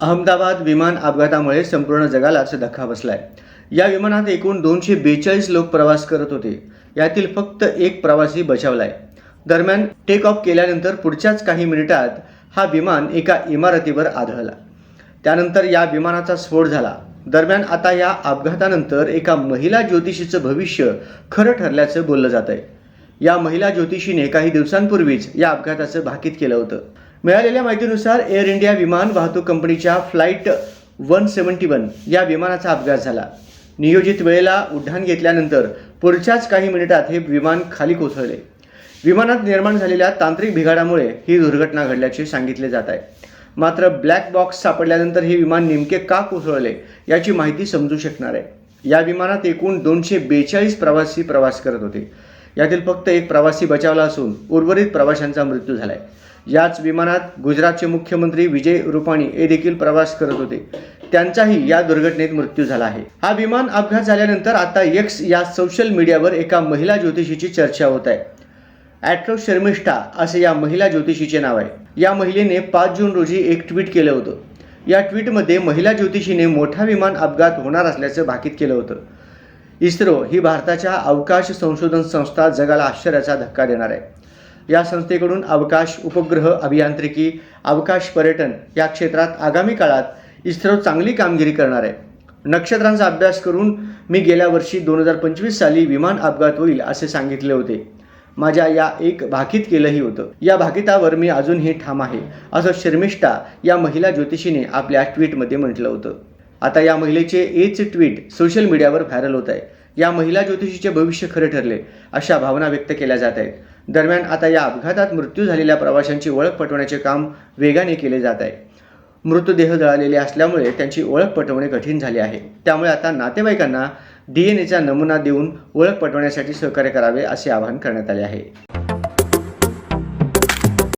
अहमदाबाद विमान अपघातामुळे संपूर्ण जगालाच धक्का बसलाय. या विमानात एकूण दोनशे बेचाळीस लोक प्रवास करत होते. यातील फक्त एक प्रवासी बचावलाय. दरम्यान टेक ऑफ केल्यानंतर पुढच्याच काही मिनिटात हा विमान एका इमारतीवर आढळला. त्यानंतर या विमानाचा स्फोट झाला. दरम्यान आता या अपघातानंतर एका महिला ज्योतिषीचं भविष्य खरं ठरल्याचं बोललं जात आहे या महिला ज्योतिषीने काही दिवसांपूर्वीच या अपघाताचं भाकीत केलं होतं. मिळालेल्या माहितीनुसार एअर इंडिया विमान वाहतूक कंपनीच्या फ्लाईट वन सेवन्टी वन या विमानाचा अपघात झाला. नियोजित वेळेला उड्डाण घेतल्यानंतर पुढच्याच काही मिनिटात हे विमान खाली कोसळले. विमानात निर्माण झालेल्या तांत्रिक बिघाडामुळे ही दुर्घटना घडल्याचे सांगितले जात आहे. मात्र ब्लॅक बॉक्स सापडल्यानंतर हे विमान नेमके का कोसळले याची माहिती समजू शकणार आहे. या विमानात एकूण दोनशे बेचाळीस प्रवासी प्रवास करत होते. यातील फक्त एक प्रवासी बचावला असून उर्वरित प्रवाशांचा मृत्यू झाला आहे याच विमानात गुजरातचे मुख्यमंत्री विजय रुपाणी हे देखील प्रवास करत होते. त्यांचाही या दुर्घटनेत मृत्यू झाला आहे. हा विमान अपघात झाल्यानंतर आता एक्स या सोशल मीडियावर एका महिला ज्योतिषीची चर्चा होत आहे. ॲट्रो शर्मिष्ठा असे या महिला ज्योतिषीचे नाव आहे. या महिलेने पाच जून रोजी एक ट्विट केलं होतं. या ट्विटमध्ये महिला ज्योतिषीने मोठा विमान अपघात होणार असल्याचं भाकीत केलं होतं. इस्रो ही भारताच्या अवकाश संशोधन संस्था जगाला आश्चर्याचा धक्का देणार आहे. या संस्थेकडून अवकाश उपग्रह अभियांत्रिकी अवकाश पर्यटन या क्षेत्रात आगामी काळात इस्रो चांगली कामगिरी करणार आहे. नक्षत्रांचा अभ्यास करून मी गेल्या वर्षी दोन हजार पंचवीस साली विमान अपघात होईल असे सांगितले होते. माझ्या या एक भाकीत केलंही होतं. या भाकितावर मी अजूनही ठाम आहे असं शर्मिष्ठा या महिला ज्योतिषीने आपल्या ट्विटमध्ये म्हटलं होतं. आता या महिलेचे एच ट्विट सोशल मीडियावर व्हायरल होत आहे. या महिला ज्योतिषीचे भविष्य खरे ठरले अशा भावना व्यक्त केल्या जात आहेत. दरम्यान आता या अपघातात मृत्यू झालेल्या प्रवाशांची ओळख पटवण्याचे काम वेगाने केले जात आहे. मृतदेह जळालेले असल्यामुळे त्यांची ओळख पटवणे कठीण झाले आहे. त्यामुळे आता नातेवाईकांना डी एन एचा नमुना देऊन ओळख पटवण्यासाठी सहकार्य करावे असे आवाहन करण्यात आले आहे.